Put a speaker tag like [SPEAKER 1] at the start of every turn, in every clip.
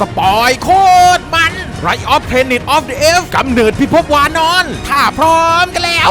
[SPEAKER 1] สปอยโคตรมันไรออฟเพนนิตออฟเดอะเอฟกำเนิดพิภพวานอน ถ้าพร้อมกันแล้ว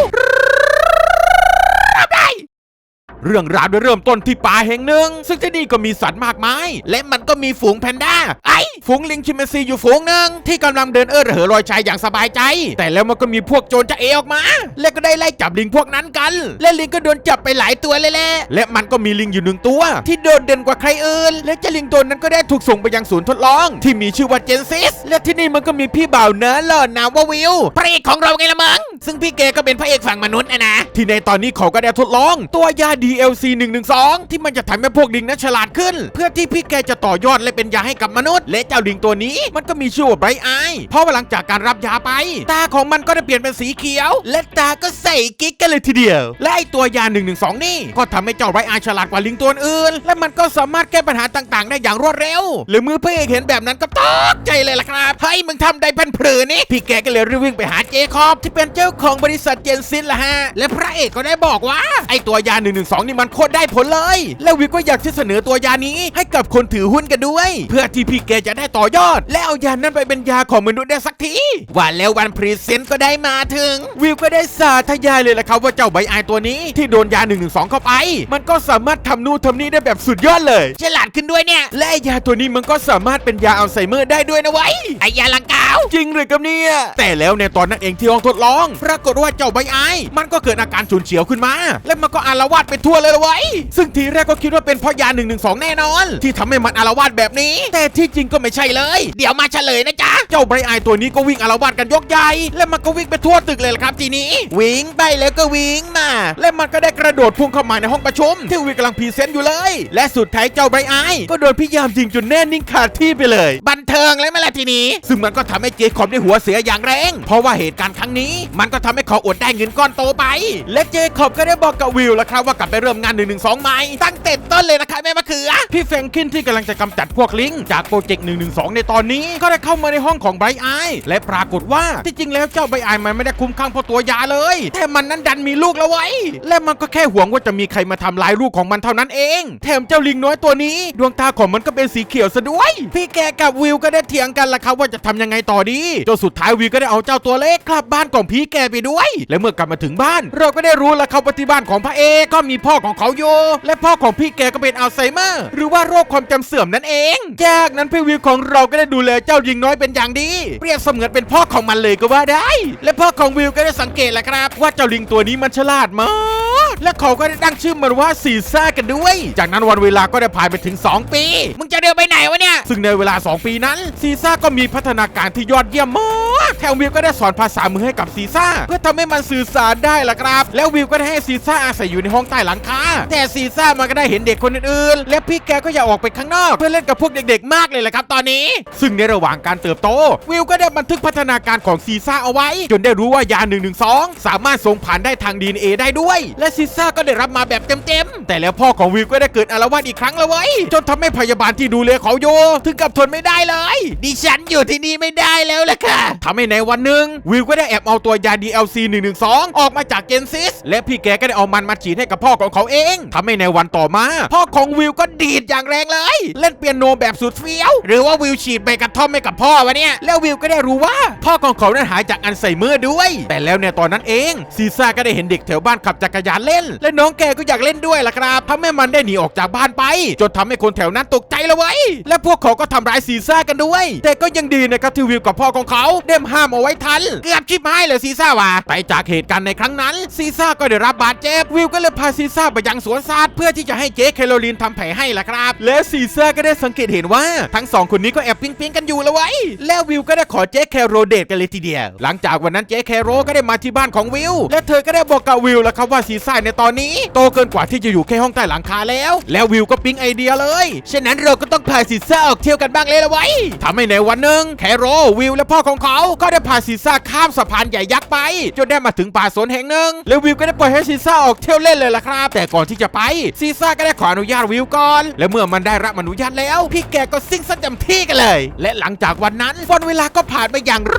[SPEAKER 1] เรื่องราวได้เริ่มต้นที่ป่าแห่งหนึ่ง ซึ่งที่นี่ก็มีสัตว์มากมาย และมันก็มีฝูงแพนด้า ไอ้ฝูงลิงชิมแปนซีอยู่ฝูงหนึ่งที่กำลังเดินเอ้อระเหอลอยชายอย่างสบายใจ แต่แล้วมันก็มีพวกโจรจะเอออกมา และก็ได้ไล่จับลิงพวกนั้นกัน และลิงก็โดนจับไปหลายตัวเลยแหละและมันก็มีลิงอยู่หนึ่งตัว ที่โดดเด่นกว่าใครอื่น และเจ้าลิงตัวนั้นก็ได้ถูกส่งไปยังศูนย์ทดลอง ที่มีชื่อว่าเจนซิส และที่นี่มันก็มีพี่บ่าวเนื้อหล่อนาว่าวิวพระเอกของเราไงละมึงซึ่งพี่แกก็เป็นพระเอกฝั่งมนุษย์นะนะที่ในตอนนี้เขาก็ได้ทดลอง ตัวยา DLC 112 ที่มันจะทำให้พวกลิงนั้นฉลาดขึ้น เพื่อที่พี่แกจะต่อยอดและเป็นยาให้กับมนุษย์ และเจ้าลิงตัวนี้มันก็มีชื่อว่าไบรไอเพราะว่าหลังจากการรับยาไป ตาของมันก็ได้เปลี่ยนเป็นสีเขียว และตาก็ใส่กิ๊กกันเลยทีเดียว และไอตัวยา 112 นี่ ก็ทำให้เจ้าไบรไอฉลาดกว่าลิงตัวอื่น และมันก็สามารถแก้ปัญหาต่างๆ ได้อย่างรวดเร็ว หรือมือพระเอกเห็นแบบนั้นก็ตกใจเลยล่ะครับเฮ้ยมึงทำได้พันผือนี่พี่แกก็เลยรีบวิ่งไปหาเจคอบที่เป็นเจ้าของบริษัทเจนซินละฮะและพระเอกก็ได้บอกว่าไอตัวยา 112นี่มันโคตรได้ผลเลย แล้ววิวก็อยากที่เสนอตัวยานี้ให้กับคนถือหุ้นกันด้วย เพื่อที่พี่แกจะได้ต่อยอด และเอายานั้นไปเป็นยาของมนุษย์ได้สักทีว่าแล้ววันพรีเซนต์ก็ได้มาถึง วิวก็ได้สาธยายเลยละครับว่าเจ้าใบไอตัวนี้ที่โดนยา112เข้าไป มันก็สามารถทำนู่นทำนี่ได้แบบสุดยอดเลยฉลาดขึ้นด้วยเนี่ย และยาตัวนี้มันก็สามารถเป็นยาอัลไซเมอร์ได้ด้วยนะไว้ไอยาลังกาวจริงเลยกับเนี่ยแต่แล้วในตอนนั้นเองที่ห้องทดลอง ปรากฏว่าเจ้าใบไอมันก็เกิดอาการฉุนเฉียวขึ้นมา และมันก็อาละวาดไปทั่วเลยละไว้ ซึ่งทีแรกก็คิดว่าเป็นเพราะยา112แน่นอน ที่ทำให้มันอาละวาดแบบนี้ แต่ที่จริงก็ไม่ใช่เลย เดี๋ยวมาเฉลยนะจ๊ะ เจ้าไบรไอายตัวนี้ก็วิ่งอาละวาดกันยกใหญ่ และมันก็วิ่งไปทั่วตึกเลยละครับทีนี้ วิ่งไปแล้วก็วิ่งมา และมันก็ได้กระโดดพุ่งเข้ามาในห้องประชุม ที่วิวกำลังพรีเซนต์อยู่เลย และสุดท้ายเจ้าไบรไอายก็โดนพี่ยามจริงจนแน่นิ่งขาดที่ไปเลย บันเทิงเลยไหมล่ะทีนี้ ซึ่งมันก็ทำให้เจคอบได้หัวเสียอย่างแรง เพราะว่าเหตุการณ์ครั้งนี้ มันก็ทำให้เขาอดได้เงินก้อนโตไป และเจคอบก็ได้บอกกับวิวแล้วครับว่ากลับไปเริ่มงาน1นึใหม่ตั้งแต่ต้นเลยนะครับแม่มะเขือ พี่แฟงคินที่กำลังจะกำจัดพวกลิงจากโปรเจกต์112ในตอนนี้ก็ได้เข้ามาในห้องของไบรท์ไอและปรากฏว่าที่จริงแล้วเจ้าไบรท์ไอมันไม่ได้คุ้มข้างเพราะตัวยาเลย แต่มันนั้นดันมีลูกแล้วไว้ และมันก็แค่หวงว่าจะมีใครมาทำลายลูกของมันเท่านั้นเอง แถมเจ้าลิงน้อยตัวนี้ ดวงตาของมันก็เป็นสีเขียวซะด้วย พี่แกกับวิวก็ได้เถียงกันละครับว่าจะทำยังไงต่อดีจนสุดท้ายวิวก็ได้เอาเจ้าตัวเล็กกลับบ้านของพี่แกไปด้วย และเมื่อกลับมาถึงบ้าน เราก็ได้รู้ล้วครับว่าที่บ้านของพระเอกก็มีพ่อพ่อของเขาอยู่และพ่อของพี่แกก็เป็นอัลไซเมอร์ หรือว่าโรคความจำเสื่อมนั่นเอง จากนั้นพี่วิวของเราก็ได้ดูแลเจ้ายิงน้อยเป็นอย่างดี เปรียบเสมือนเป็นพ่อของมันเลยก็ว่าได้ และพ่อของวิวก็ได้สังเกตแหละครับ ว่าเจ้าลิงตัวนี้มันฉลาดมาก และเขาก็ได้ตั้งชื่อมันว่าซีซ่ากันด้วย จากนั้นวันเวลาก็ได้ผ่านไปถึง 2 ปี มึงจะเดินไปไหนวะเนี่ย ซึ่งในเวลา 2 ปีนั้นซีซ่าก็มีพัฒนาการที่ยอดเยี่ยมมากแถมวิวก็ได้สอนภาษามือให้กับซีซ่าเพื่อทำให้มันสื่อสารได้ละครับ แล้ววิวก็ได้ให้ซีซ่าอาศัยอยู่ในห้องใต้หลังคาแต่ซีซ่ามันก็ได้เห็นเด็กคนอื่นๆ และพี่แกก็อยากออกไปข้างนอก เพื่อเล่นกับพวกเด็กๆ มากเลยแหละครับตอนนี้ ซึ่งในระหว่างการเติบโต วิวก็ได้บันทึกพัฒนาการของซีซ่าเอาไว้ จนได้รู้ว่ายา112สามารถส่งผ่านได้ทาง DNA ได้ด้วย และซีซ่าก็ได้รับมาแบบเต็มๆ แต่แล้วพ่อของวิวก็ได้เกิดอาละวาดอีกครั้งแล้วเว้ย จนทำให้พยาบาลที่ดูแลเขาอยู่ถึงกับทนไม่ได้เลย ดิฉันอยู่ที่นี่ไม่ได้แล้วล่ะค่ะทำให้ในวันหนึ่งวิวก็ได้แอบเอาตัวยา DLC 112 ออกมาจากเจนซิส และพี่แกก็ได้เอามันมาฉีดให้กับพ่อของเขาเองทำให้ในวันต่อมา พ่อของวิวก็ดีดอย่างแรงเลย เล่นเปียโนแบบสุดเฟี้ยว หรือว่าวิวฉีดใบกระท่อมให้กับพ่อวะเนี่ย แล้ววิวก็ได้รู้ว่า พ่อของเขานั้นหายจากอัลไซเมอร์ด้วย แต่แล้วในตอนนั้นเองซีซ่าก็ได้เห็นเด็กแถวบ้านขับจักรยานเล่นและน้องแกก็อยากเล่นด้วยล่ะครับทำให้มันได้หนีออกจากบ้านไป จนทำให้คนแถวนั้นตกใจลยเว้ย และพวกเขาก็ทำร้ายซีซ่ากันด้วย แต่ก็ยังดีนะครับที่วิวกับพ่อของเขาเด้มห้ามเอาไว้ทัน เกือบชิบหายเลยซีซ่าว่ะไปจากเหตุการณ์ในครั้งนั้น ซีซ่าก็ได้รับบาดเจ็บ วิวก็เลยพาซีซ่าไปยังสวนสัตว์เพื่อที่จะให้เจ๊แคโรลีนทำแผลให้ล่ะครับ และซีซ่าก็ได้สังเกตเห็นว่าทั้งสองคนนี้ก็แอบปิ๊งปิ๊งกันอยู่ล้วไว้ย แล้ววิวก็ได้ขอเจ๊แคโรเดทกันเลยทีเดียว หลังจากวันนั้นเจ๊แคโรก็ได้มาที่บ้านของวิว และเธอก็ได้บอกกับวิวแล้วครับว่าซีซ่าในตอนนี้ โตเกินกว่าที่จะอยู่แค่ห้องใต้หลังคาแล้ว แล้ววิวก็ปิ๊งไอเดียเลย ฉะนั้นเราก็ต้องพาซีซ่าออกเที่ยวกันบ้างเลยละไว้ทำให้ในวันหนึ่งแคโรวิวและพ่อของเขาก็ได้พาซีซ่าข้ามสะพานใหญ่ยักษ์ไป จนได้มาถึงป่าสนแห่งหนึ่งแล้ววิวก็ได้ปล่อยให้ซีซ่าออกเที่ยวเล่นเลยล่ะครับ แต่ก่อนที่จะไปซีซ่าก็ได้ขออนุญาตวิวก่อน และเมื่อมันได้รับอนุญาตแล้ว พี่แกก็ซิ่งซะเต็มที่กันเลย และหลังจากวันนั้นวันเวลาก็ผ่านไปอย่างร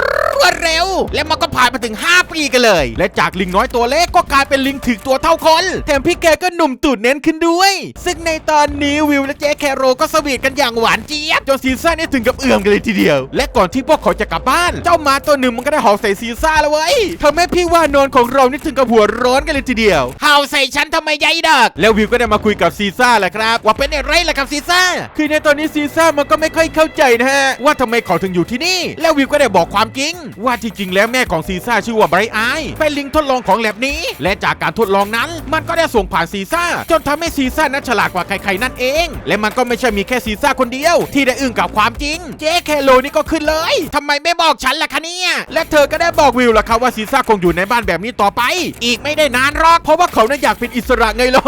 [SPEAKER 1] วดเร็ว และมันก็ผ่านมาถึง 5 ปีกันเลย และจากลิงน้อยตัวเล็กก็กลายเป็นลิงถึกตัวเท่าคน แถมพี่แกก็หนุ่มตูดเน้นขึ้นด้วย ซึ่งในตอนนี้วิวและเจ๊แคโรก็สวีทกันอย่างหวานเจี๊ยบจนซีซ่าเนี่ยถึงกับเอื่อมกันเลยทีเดียว และก่อนที่พวกเขาจะกลับบ้าน เจ้ามาตัวหนึ่งมันก็ได้เห่าใส่ซีซ่าแล้วเว้ยทำให้พี่ว่านอนของเรานี่ถึงกับหัวร้อนกันเลยทีเดียวเห่าใส่ฉันทำไมยัยดอกแล้ววิวก็ได้มาคุยกับซีซ่าแหละครับ ว่าเป็นอะไรล่ะครับซีซ่าคือในตอนนี้ซีซ่ามันก็ไม่ค่อยเข้าใจนะฮะว่าทำไมเขาถึงอยู่ที่นี่ แล้ววิวก็ได้บอกความจริง ว่าที่จริงแล้วแม่ของซีซ่าชื่อว่าไบรท์ไอายเป็นลิงทดลองของแลบนี้ และจากการทดลองนั้นมันก็ได้ส่งผ่านซีซ่า จนทำให้ซีซ่านั้นฉลาดกว่าใครๆนั่นเอง และมันก็ไม่ใช่มีแค่ซีซ่าคนเดียว ที่ได้อึ้งกับความจริง เจ๊แคโลนี่ก็ขึ้นเลยทำไมไม่บอกฉันล่ะคะเนี่ยและเธอก็ได้บอกวิวล่ะครับว่าซีซ่าคงอยู่ในบ้านแบบนี้ต่อไป อีกไม่ได้นานหรอกเพราะว่าเขานั้นอยากเป็นอิสระไงล่ะ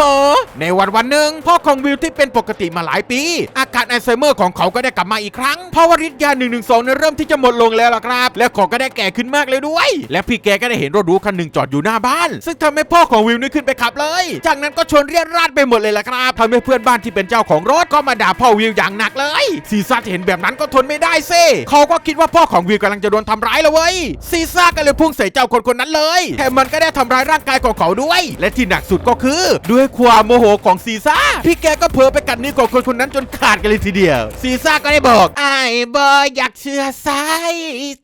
[SPEAKER 1] ในวันวันหนึ่งพ่อของวิวที่เป็นปกติมาหลายปี อาการอัลไซเมอร์ของเขาก็ได้กลับมาอีกครั้งเพราะว่าฤทธิ์ยา1นึเนี่ยเริ่มที่จะหมดลงแล้วล่ะครับ และเขาก็ได้แก่ขึ้นมากเลยด้วย และพี่แกก็ได้เห็นรถหรูคันหนึ่งจอดอยู่หน้าบ้าน ซึ่งทำให้พ่อของวิวนี่ขึ้นไปขับเลย จากนั้นก็ชนเรียราดไปหมดเลยล่ะครับทำให้เพื่อนบ้านที่เป็นเจ้าของรถก็มาด่าพ่อวิวอย่างหนักเลยซีซ่าเห็นแบบนั้นก็ทนไม่ได้เซ่เขาก็คิดว่าพ่อของวิวกำลังจะโดนทำร้ายแล้วเว้ยซีซ่าก็เลยพุ่งใส่เจ้าคนคนนั้นเลยแถมมันก็ได้ทำร้ายร่างกายของเขาด้วย และที่หนักสุดก็คือ ด้วยความโมโหของซีซ่าพี่แกก็เผลอไปกัดนิ้วของคนคนนั้นจนขาดกันเลยทีเดียว ซีซ่าก็ได้บอกไอ้บอยอยากเชื่อสาย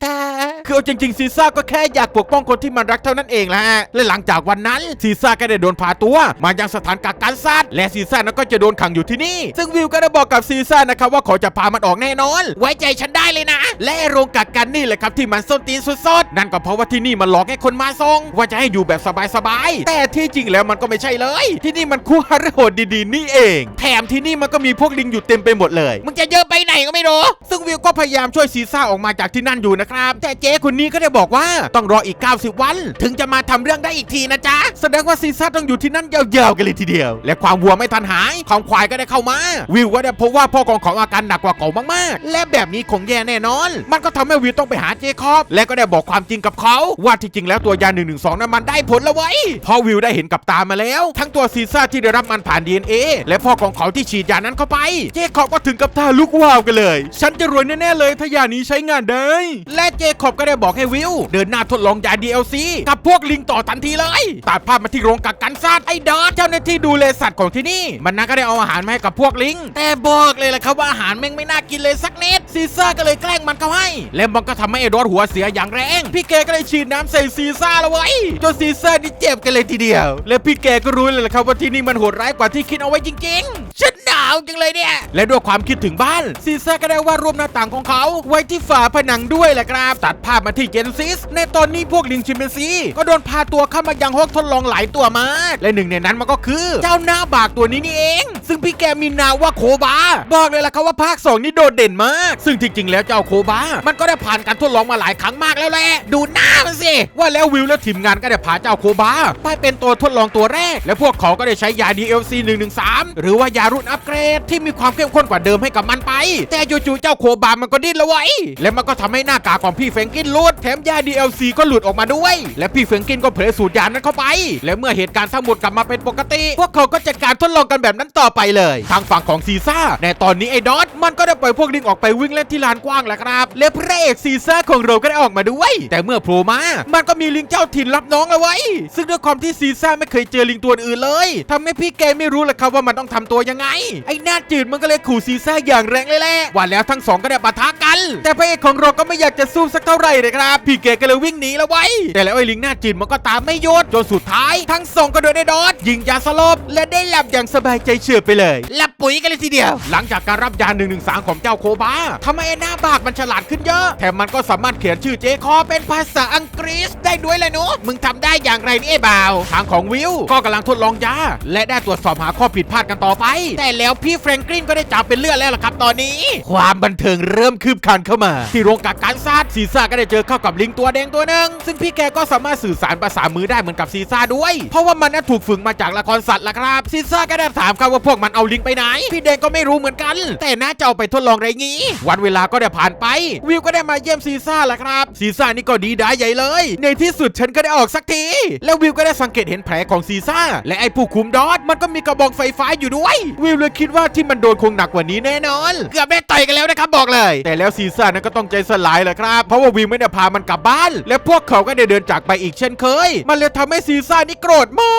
[SPEAKER 1] ตาคือเอาจริงๆซีซ่าก็แค่อยากปกป้องคนที่มันรักเท่านั้นเองแหละและหลังจากวันนั้นซีซ่าก็ได้โดนพาตัว มายังสถานกักกันสัตว์และซีซ่านั้นก็จะโดนขังอยู่ที่นี่ ซึ่งวิวก็ได้บอกกับซีซ่านะครับว่าเขาจะพามันออกแน่นอน ไว้ใจฉันได้เลยนะ และโรงกักกันนี่แหละครับที่มันส้นตีนสุดๆนั่นก็เพราะว่าที่นี่มันหลอกให้คนมาทรงว่าจะให้อยู่แบบสบายๆแต่ที่จริงแล้วมันก็ไม่ใช่เลย ที่นี่มันคู่ฮาร์โหดดีๆนี่เอง แถมที่นี่มันก็มีพวกลิงอยู่เต็มไปหมดเลยมึงจะเยอะไปไหนก็ไม่รู้ซึ่งวิวก็พยายามช่วยซีซ่าออกมาจากที่นั่นอยู่นะครับ แต่เจ๊คนนี้ก็ได้บอกว่าต้องรออีก 90 วัน ถึงจะมาทำเรื่องได้อีกทีนะจ๊ะแสดงว่าซีซ่าต้องอยู่ที่นั่นยาวๆกันเลยทีเดียว และความวัวไม่ทันหายความควายก็ได้เข้ามา วิวก็ได้พบว่าพ่อของเขาอาการหนักกว่าเก่ามากๆ และแบบนี้คงแย่แน่นอน มันก็ทำให้วิวต้องไปหาเจคอบ และก็ได้บอกความจริงกับเขา ว่าที่จริงแล้วตัวยา1นึนั้นมันได้ผลแล้วไว้พราะวิวได้เห็นกับตามาแล้ว ทั้งตัวซีซ่าที่ได้รับมันผ่าน DNA และพ่อของเขาที่ฉีดยานั้นเข้าไป เจคอบก็ถึงกับท่าลุกวาวกันเลย ฉันจะรวยแน่ๆเลยถ้ายานี้ใช้งานได้ และเจคอบก็ได้บอกให้วิว เดินหน้าทดลองยา DLC กับพวกลิงต่อทันทีเลยตัดภาพมาที่โรงกกกันสัตว์ไอ้ดอทเจ้าหน้าที่ดูแลสัตว์ของที่นี่ มันน่าก็ได้เอาอาหารมาให้กับพวกลิง แต่บอกเลยแหละครับว่าอาหารแม่งไม่น่ากินเลยสักนิดซีซ่าก็เลยแกล้งมันเข้าให้ แล้วมันก็ทำให้ไอ้ดอทหัวเสียอย่างแรง พี่แกก็เลยฉีดน้ำใส่ซีซ่าแล้วไว้จนซีซ่านี่เจ็บกันเลยทีเดียว และพี่แกก็รู้เลยแหละครับว่าที่นี่มันโหดร้ายกว่าที่คิดเอาไว้จริงๆฉันหนา วจังเลยเนี่ย และด้วยความคิดถึงบ้านซีซ่าก็ได้วาดรูปหน้าต่างของเขาไว้ที่ฝาผนังด้วยแหละครับ ตัดภาพมาที่เจนซิส ในตอนนี้พวกลิงชิมเปนซีก็โดนพาตัวเข้ามายังห้องทดลองหลายตัวมาก และหนึ่งในนั้นมันก็คือ เจ้าหน้าบากตัวนี้นี่เอง ซึ่งพี่แกมีนาว่าโคบา บอกเลยล่ะครับว่าภาค 2 นี่โดดเด่นมาก ซึ่งจริงๆแล้วเจ้าโคบา มันก็ได้ผ่านการทดลองมาหลายครั้งมากแล้วแหละ ดูหน้ามันสิ ว่าแล้ววิวและทีมงานก็ได้พาเจ้าโคบาไปเป็นตัวทดลองตัวแรก และพวกเขาก็ได้ใช้ยา DLC 113หรือว่ายารุ่นอัปเกรดที่มีความเข้มข้นกว่าเดิมให้กับมันไป แต่จู่ๆเจ้าโคบามันก็ดิ้นละไว้และมันก็ทำให้หน้ากากของพี่เฟงกินหลุดแถมยา DLC ก็หลุดออกมาด้วย และพี่เฟงกินก็เผยสูตรยานั้นเข้าไป และเมื่อเหตุการณ์ทั้งหมดกลับมาเป็นปกติ พวกเขาก็จัดการทดลองกันแบบนั้นต่อไปเลย ทางฝั่งของซีซ่าในตอนนี้ไอ้ดอทมันก็ได้ปล่อยพวกลิงออกไปวิ่งเล่นที่ลานกว้างแล้วครับ และพระเอกซีซ่าของเราก็ได้ออกมาด้วย แต่เมื่อโผล่มา มันก็มีลิงเจ้าถิ่นรับน้องเอาไว้ ซึ่งด้วยความที่ซีซ่าไม่เคยเจอลิงตัวอื่นเลยทำให้พี่แกไม่รู้แหละครับว่ามันต้องทำตัวยังไงไอ้หน้าจืดมันก็เลยขู่ซีซ่าอย่างแรงเลยแหละว่าแล้วทั้งสองก็ได้ปะทะกัน แต่พระเอกของเราก็ไม่อยากจะสู้สักเท่าไหร่เลยครับพี่แกก็เลยวิ่งหนีแล้วไว้ แต่แล้วไอ้ลิงหน้าจืดมันก็ตามไม่หยุดจนสุดท้ายทั้งสองก็โดนไอ้ดอทยิงยาสลบและได้หลับอย่างสบายใจเฉยไปเลยหลับปุ๋ยกันเลยทีเดียว หลังจากการรับยา1นึของเจ้าโคบาทำไมไอ้หน้าบากมันฉลาดขึ้นเยอะแถมมันก็สามารถเขียนชื่อเจคอเป็นภาษาอังกฤษได้ด้วยเลยหนูมึงทำได้อย่างไรนี่ไอ้บ่าวทางของวิวก็กำลังทดลองยาและได้ตรวจสอบหาข้อผิดพลาดกันต่อไป แต่แล้วพี่แฟรงกลินก็ได้จับเป็นเลือดแล้วล่ะครับตอนนี้ ความบันเทิงเริ่มคืบคลานเข้ามา ที่โรงกักกันสัตว์ซีซ่าก็ได้เจอเข้ากับลิงตัวแดงตัวหนึ่งซึ่งพี่แกก็สามารถสื่อสารภาษามือได้เหมือนกับซีซ่าด้วย เพราะว่ามันนั้นถูกฝึกมาจากละครสัตว์ละครับซีซ่าก็ได้ถามครับว่าพวกมันเอาลิงไปไหน พี่แดงก็ไม่รู้เหมือนกัน แต่น่าจะเอาไปทดลองไรงี้ วันเวลาก็ได้ผ่านไป วิวก็ได้มาเยี่ยมซีซ่าละครับซีซ่านี่ก็ดีได้ใหญ่เลย ในที่สุดฉันก็ได้ออกสักที แล้ววิวก็ได้สังเกตเห็นแผลของซีซ่าและไอ้ผู้คุมดอทมันก็มีกระบอกไฟฟ้าอยู่ด้วย วิวเลยคิดว่าที่มันโดนคงหนักกว่านี้แน่นอน เกือบได้ต่อยกันแล้วนะครับบอกเลย แต่แล้วซีซ่านั้นก็ต้องใจสลายแหละครับ เพราะว่าวิวไม่ได้พามันกลับบ้าน และพวกเขาก็ได้เดินจากไปอีกเช่นเคย มันเลยทำให้ซีซ่านี่โกรธมา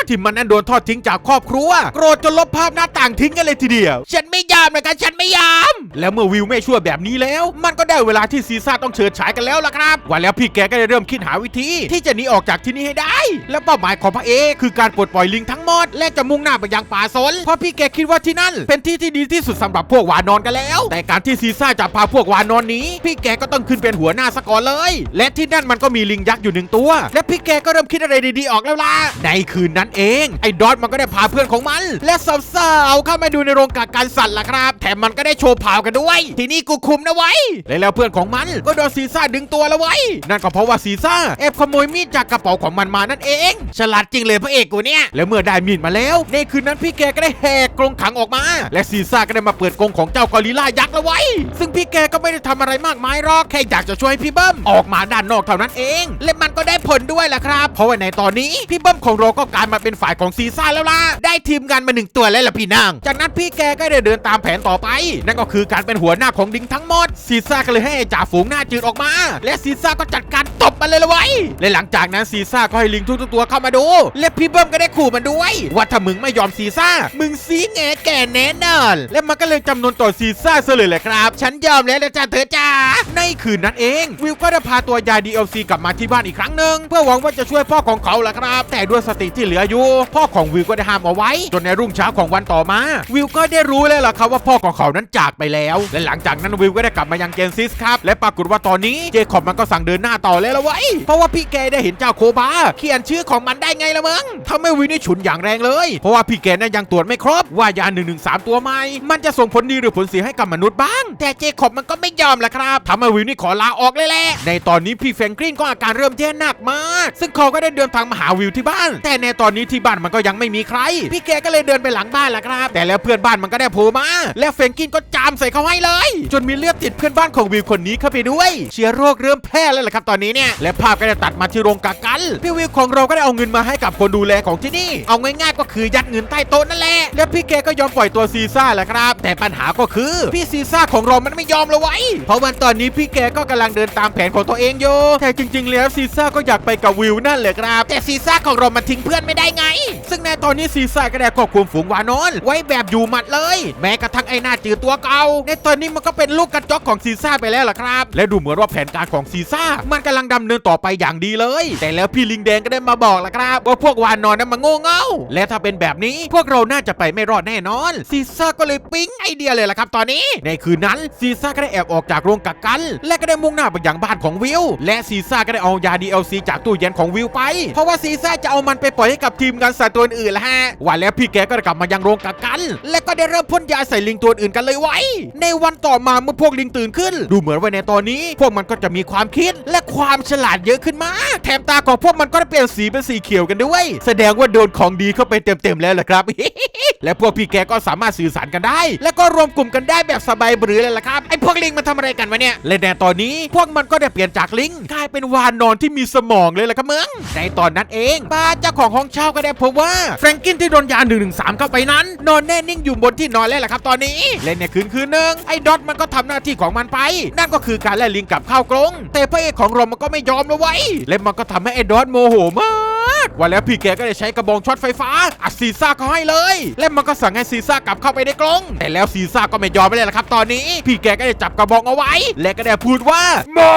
[SPEAKER 1] กที่มันนั้นโดนทอดทิ้งจากครอบครัว โกรธจนลบภาพหน้าต่างทิ้งกันเลยทีเดียว ฉันไม่ยอมนะครับฉันไม่ยอมแล้วเมื่อวิวไม่ช่วยแบบนี้แล้ว มันก็ได้เวลาที่ซีซ่าต้องเฉิดฉายกันแล้วล่ะครับว่าแล้วพี่แกก็ได้เริ่มคิดหาวิธี ที่จะหนีออกจากที่นี่ให้ได้ และเป้าหมายของพระเอกคือการปลดปล่อยลิงทั้งหมดและจะมุ่งหน้าไปยังป่าสนเพราะพี่แกคิดิดว่าที่นั่น เป็นที่ที่ดีที่สุดสำหรับพวกวานอนกันแล้ว แต่การที่ซีซ่าจะพาพวกวานอนนี้ พี่แกก็ต้องขึ้นเป็นหัวหน้าซะก่อนเลย และที่นั่นมันก็มีลิงยักษ์อยู่หนึ่งตัว และพี่แกก็เริ่มคิดอะไรดีๆออกแล้วล่ะในคืนนั้นเอง ไอ้ดอทมันก็ได้พาเพื่อนของมัน และสาวๆเข้ามาดูในโรงกักกันสัตว์ล่ะครับ แถมมันก็ได้โชว์พาวกันด้วย ที่นี่กูคุมนะไว้และแล้วเพื่อนของมันก็โดนซีซ่าดึงตัวแล้วไว้ นั่นก็เพราะว่าซีซ่าแอบขโมยมีดจากกระเป๋าของมันมานั่นเอง ฉลาดจริงเลยพระเอกกูเนี่ย แล้วเมื่อได้มีดมาแล้ว ในคืนนั้นพี่แกก็ได้แหกกรงขังออกมา และซีซ่าก็ได้มาเปิดกรงของเจ้ากอริลลายักษ์แล้วไว้ ซึ่งพี่แกก็ไม่ได้ทำอะไรมากมายหรอกแค่อยากจะช่วยพี่เบิ้มออกมาด้านนอกเท่านั้นเอง และมันก็ได้ผลด้วยล่ะครับ เพราะว่าในตอนนี้พี่เบิ้มของเราก็กลายมาเป็นฝ่ายของซีซ่าแล้วล่ะได้ทีมงานมาหนึ่งตัวแล้วล่ะพี่นาง จากนั้นพี่แกก็ได้เดินตามแผนต่อไป นั่นก็คือการเป็นหัวหน้าของดิงทั้งหมดซีซ่าก็เลยให้จ่าฝูงหน้าจืดออกมา และซีซ่าก็จัดการตบมันเลยละไว้และหลังจากนั้นซีซ่าก็ให้ลิงทุกตัวเข้ามาดู และพี่เบิ้มก็ได้ขู่มันด้วย ว่าถ้ามึงไม่ยอมซีซ่ามึงซีงแก่แน่นอน และมันก็เลยจำนวนต่อซีซ่าซะเลยแหละครับ ฉันยอมแล้วนะจ้าเธอจ้าในคืนนั้นเอง วิวก็ได้พาตัวยาย DLC กลับมาที่บ้านอีกครั้งหนึ่งเพื่อหวังว่าจะช่วยพ่อของเขาแหละครับ แต่ด้วยสติที่เหลืออยู่ พ่อของวิวก็ได้ห้ามเอาไว้ จนในรุ่งเช้าของวันต่อมา วิวก็ได้รู้แล้วล่ะครับว่าพ่อของเขานั้นจากไปแล้ว และหลังจากนั้นวิวก็ได้กลับมายังเจนซิสครับและปรากฏว่าตอนนี้เจคอบมันก็สั่งเดินหน้าต่อแล้วละไว้ยเพราะว่าพี่แกได้เห็นเจ้าโคบาเขียนชื่อของมันได้ไงละมึงทำให้วิวนี่ฉุนอย่างแรงเลย เพราะว่าพี่แกนั้นยังตรวจไม่ครบว่ายา1นึตัวใหม่มันจะส่งผลดีหรือผลเสียให้กับมนุษย์บ้าง แต่เจคอบมันก็ไม่ยอมแหละครับทำให้วิวนี่ขอลาออกเลยแหละในตอนนี้พี่แฟรงกลินก็อาการเริ่มแย่หนักมาก ซึ่งเขาก็ได้เดินทางมาหาวิวที่บ้าน แต่ในตอนนี้ที่บ้านมันก็ยังไม่มีใคร พี่แกก็เลยเดินไปหลังบ้านแหละครับ แต่แล้วเพื่อนบ้านมันก็ได้โผล่มา และแฟรงกลินก็จามใส่เขาให้เลย จนมีเลือดติดเพื่อนบ้านของวิวคนนี้เข้าไปด้วย เชื้อโรคเริ่มแพร่แล้วล่ะครับตอนนี้เนี่ยและภาพก็ได้ตัดมาที่โรงกักกันพี่วิวของเราก็ได้เอาเงินมาให้กับคนดูแลของที่นี่ เอาง่ายๆก็คือยัดเงินใต้โต๊ะนั่นแหละและพี่แกก็ยอมปล่อยตัวซีซ่าแหละครับ แต่ปัญหาก็คือพี่ซีซ่าของเรามันไม่ยอมเลยไว้เพราะวันตอนนี้พี่แกก็กำลังเดินตามแผนของตัวเองอยู่แต่จริง ๆ แล้วซีซ่าก็อยากไปกับวิวนั่นแหละครับ แต่ซีซ่าของเรามันทิ้งเพื่อนไม่ได้ไง ซึ่งในตอนนี้ซีซ่าก็ได้ควบคุมฝูงวานอน ไว้แบบอยู่หมัดเลย แม้กระทั่งไอ้หน้าจืดตัวเก่าในตอนนี้มันก็เป็นลูกกระจอกของซีซ่าไปแล้วล่ะครับ และดูเหมือนว่าแผนการของซีซ่ามันกำลังดำเนินต่อไปอย่างดีเลย แต่แล้วพี่ลิงแดงก็ได้มาบอกล่ะครับ ว่าพวกวานอนนั้นมันโง่เง่าและถ้าเป็นแบบนี้พวกเราน่าจะไปไม่รอดแน่นอนซีซ่าก็เลยปิ๊งไอเดียเลยล่ะครับตอนนี้ ในคืนนั้นซีซ่าก็ได้แอบออกจากโรงกักกัน และก็ได้มุ่งหน้าไปยังบ้านของวิวและซีซ่าก็ได้เอายา DLC จากตู้เย็นของวิวไป เพราะว่าซีซ่าจะเอามันไปปล่อยให้กับทีมงานสัตว์ตัวอื่นละฮะว่าแล้วพี่แกก็ได้กลับมายังโรงกักกัน และก็ได้เริ่มพ่นยาใส่ลิงตัวอื่นกันเลยไว้ ในวันต่อมาเมื่อพวกลิงตื่นขึ้น ดูเหมือนว่าในตอนนี้ พวกมันก็จะมีความคิดและความฉลาดเยอะขึ้นมากแถมตาของพวกมันก็ได้เปลี่ยนสีเป็นสีเขียวกันด้วย แสดงว่าโดนของดีเข้าไปเต็มๆแล้วล่ะครับ และพวกพี่แกก็สามารถสื่อสารกันได้ และก็รวมกลุ่มกันได้แบบสบายบรือเลยล่ะครับไอ้พวกลิงมันทำอะไรกันวะเนี่ยและในตอนนี้พวกมันก็ได้เปลี่ยนจากลิงกลายเป็นวานนอนที่มีสมองเลยล่ะครับมึงในตอนนั้นเองป้าเจ้าของห้องเช่าก็ได้พบว่าแฟรงกินที่โดนยา1นึเข้าไปนั้น นอนแน่นิ่งอยู่บนที่นอนแล้วล่ะครับตอนนี้และในคืนคืนหนึ่งไอ้ดอทมันก็ทำหน้าที่ของมันไป นั่นก็คือการไล่ลิงกลับเข้ากรงแต่พระเอกของเรามันก็ไม่ยอมนะไว้ยและมันก็ทำให้ไอ้ดอทโมโหมากว่าแล้วพี่แกก็ได้ใช้กระบองช็อตไฟฟ้าอัดซีซ่าเขาให้เลย และมันก็สั่งให้ซีซ่ากลับเข้าไปในกรงแต่แล้วซีซ่าก็ไม่ยอมไปเลยละครับ ตอนนี้ พี่แกก็ได้จับกระบองเอาไว้ และก็ได้พูดว่าไม่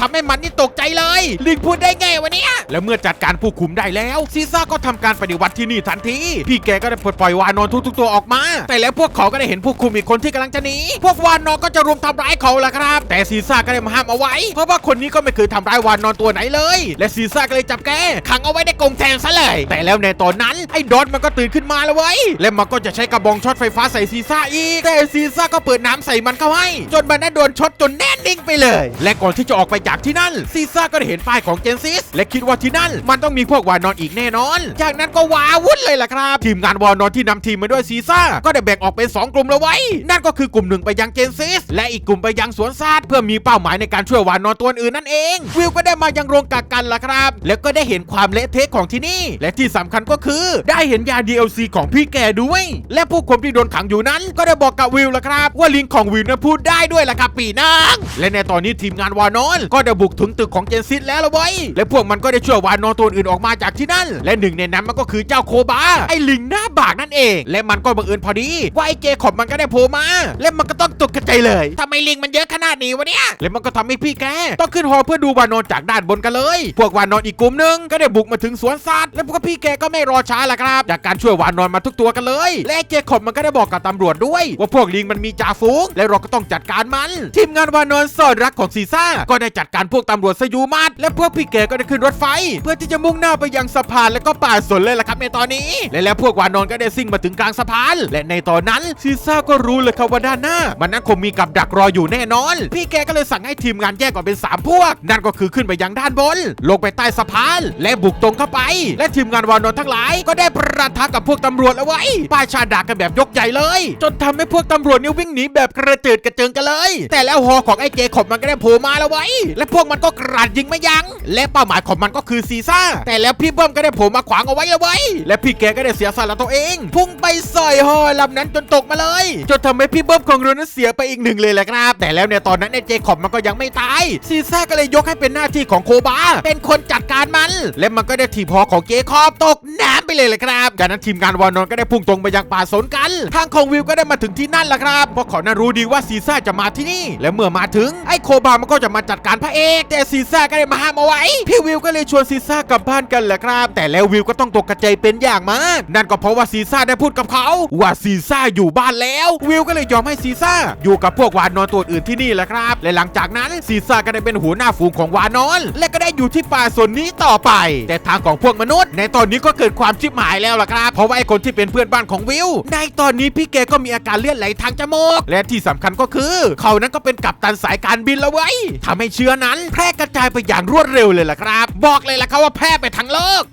[SPEAKER 1] ทำให้มันนี่ตกใจเลย ลิงพูดได้ไงวะเนี่ยแล้วเมื่อจัดการผู้คุมได้แล้ว ซีซ่าก็ทำการปฏิวัติที่นี่ทันที พี่แกก็ได้ปลดปล่อยวานอนทุกๆตัวออกมา แต่แล้วพวกเขาก็ได้เห็นผู้คุมอีกคนที่กำลังจะหนีพวกวานอนก็จะรุมทำร้ายเขาละครับ แต่ซีซ่าก็ได้มาห้ามเอาไว้ เพราะว่าคนนี้ก็ไม่เคยทำร้ายวานอนตัวไหนเลย และซีซ่าก็เลยจับแกขังเอาไว้ในกรงแทนซะเลย แต่แล้วในตอนนั้นไอ้ดอนมันก็ตื่นขึ้นมาแล้วเว้ยและมันก็จะใช้กระบองช็อตไฟฟ้าใส่ซีซ่าอีก แต่ซีซ่าก็เปิดน้ำใส่มันเข้าให้ จนมันได้โดนช็อตจนแน่นิ่งไปเลย และก่อนที่จะออกไปจากที่นั่นซีซ่าก็ได้เห็นป้ายของเจนซิสและคิดว่าที่นั่น มันต้องมีพวกวานอนอีกแน่นอน จากนั้นก็ว้าวุ่นเลยล่ะครับ ทีมงานวานอนที่นำทีมมาด้วยซีซ่าก็ได้แบ่งออกเป็นสองกลุ่มแล้วไว้ นั่นก็คือกลุ่มหนึ่งไปยังเจนซิสและอีกกลุ่มไปยังสวนสัตว์เพื่อมีเป้าหมายในการช่วยวานอนตัวอื่นนั่นเอง วิวก็ได้มายังโรงกักกันล่ะครับ แล้วก็ได้เห็นห็นความเละเทะของที่นี่ และที่สำคัญก็คือ ได้เห็นยา DLC ของพี่แกด้วย และผู้คนที่โดนขังอยู่นั้น ก็ได้บอกกับวิวล่ะครับ ว่าลิงของวิวนั้นพูดได้ด้วยล่ะครับปีนางและในตอนนี้ทีมงานวานอนก็ได้บุกถึงตึกของเจนซิสแล้วละเว้ยและพวกมันก็ได้ช่วยวานอนตัวอื่นออกมาจากที่นั่น และหนึ่งในนั้นมันก็คือเจ้าโคบาไอ้ลิงหน้าบากนั่นเอง และมันก็บังเอิญพอดีว่าไอ้เจคอบมันก็ได้โผล่มา และมันก็ต้องตกกระจายเลยทำไมลิงมันเยอะขนาดนี้วะเนี่ยและมันก็ทำให้พี่แกต้องขึ้นหอเพื่อดูวานอนจากด้านบนกันเลย พวกวานอนอีกกลุ่มหนึงก็ได้บุกมาถึงสวนสัตว์และพวกพี่แกก็ไม่รอช้าละครับ จากการช่วยวานนอนมาทุกตัวกันเลย และเจคอบมันก็ได้บอกกับตำรวจด้วย ว่าพวกลิงมันมีจ่าฝูง และเราก็ต้องจัดการมัน ทีมงานวานนอนสอดรักของซีซ่า ก็ได้จัดการพวกตำรวจสยูมัดและพวกพี่แกก็ได้ขึ้นรถไฟ เพื่อที่จะมุ่งหน้าไปยังสะพานและก็ป่าสนเลยล่ะครับในตอนนี้ และแล้วพวกวานนอนก็ได้ซิ่งมาถึงกลางสะพาน และในตอนนั้นซีซ่าก็รู้เลยครับว่าด้านหน้า มันนั้นคงมีกับดักรออยู่แน่นอน พี่แกก็เลยสั่งให้ทีมงานแยกออกเป็นสามพวก นั่นก็คือขึ้นไปยังด้านบน ลงไปใต้สะพานและบุกตรงเข้าไป และทีมงานวานอนทั้งหลาย ก็ได้ประทะกับพวกตำรวจเอาไว้ป้ายชาดากันแบบยกใหญ่เลย จนทำให้พวกตำรวจนี่วิ่งหนีแบบกระเจิดกระเจิงกันเลย แต่แล้วหอของไอ้เจคอบมันก็ได้โผล่มาแล้วไว้ และพวกมันก็กราดยิงไม่ยัง้งและเป้าหมายของมันก็คือซีซ่า แต่แล้วพี่เบิ้มก็ได้โผล่มาขวางเอาไว้เอาไว้ และพี่แกก็ได้เสียสละตัวเอง พุ่งไปสอยหอลำนั้นจนตกมาเลย จนทำให้พี่เบิ้มของเรานั้นเสียไปอีกหนึ่งเลยแหละครับ แต่แล้วในตอนนั้นไอ้เจคอบมันก็ยังไม่ตายซีซ่าก็เลยยกให้เป็นหน้าที่ของโคบาเป็นคนจัดการมันและมันก็ได้ถีบหอของเจคอบตกน้ำไปเลยแหละครับจากนั้นทีมงานวานอนก็ได้พุ่งตรงไปยังป่าสนกัน ทางของวิวก็ได้มาถึงที่นั่นแหละครับเพราะเขาน่ารู้ดีว่าซีซ่าจะมาที่นี่ และเมื่อมาถึงไอ้โคบามันก็จะมาจัดการพระเอกแต่ซีซ่าก็ได้มาห้ามเอาไว้พี่วิวก็เลยชวนซีซ่ากลับบ้านกันแหละครับ แต่แล้ววิวก็ต้องตกกระจเป็นอย่างมาก นั่นก็เพราะว่าซีซ่าได้พูดกับเขาว่าซีซ่าอยู่บ้านแล้ว วิวก็เลยยอมให้ซีซ่าอยู่กับพวกวานอนตัวอื่นที่นี่แหละครับและหลังจากนั้นซีซ่าก็ได้เป็นหัวหน้าฝูงของวานอน และก็ได้อยู่ที่ป่าสนนี้ต่อไปแต่ทางของพวกมนุษย์ ในตอนนี้ก็เกิดความชิบหายแล้วล่ะครับ เพราะว่าไอ้คนที่เป็นเพื่อนบ้านของวิว ในตอนนี้พี่แกก็มีอาการเลือดไหลทางจมูก และที่สำคัญก็คือ เขานั้นก็เป็นกัปตันสายการบินแล้วเว้ยทำให้เชื้อนั้น แพร่กระจายไปอย่างรวดเร็วเลยล่ะครับ บอกเลยล่ะครับว่าแพร่ไปทั้งโลก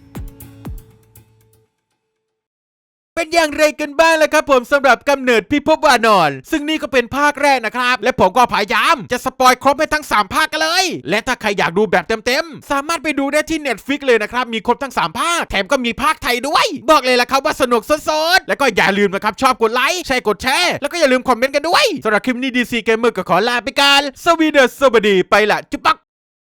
[SPEAKER 1] เป็นอย่างไรกันบ้างล่ะครับผมสำหรับกำเนิดพิภพวานอน ซึ่งนี่ก็เป็นภาคแรกนะครับ และผมก็พยายาม จะสปอยครบให้ทั้ง 3 ภาคกันเลย และถ้าใครอยากดูแบบเต็มๆ สามารถไปดูได้ที่ Netflix เลยนะครับ มีครบทั้ง 3 ภาค แถมก็มีภาคไทยด้วย บอกเลยล่ะครับว่าสนุกสดๆ แล้วก็อย่าลืมนะครับ ชอบกดไลค์ใช่กดแชร์ แล้วก็อย่าลืมคอมเมนต์กันด้วยสำหรับคลิปนี้ DC Gamer ก็ขอลาไปก่อนสวีเดอร์สวัสดีไปละจุ๊บปัก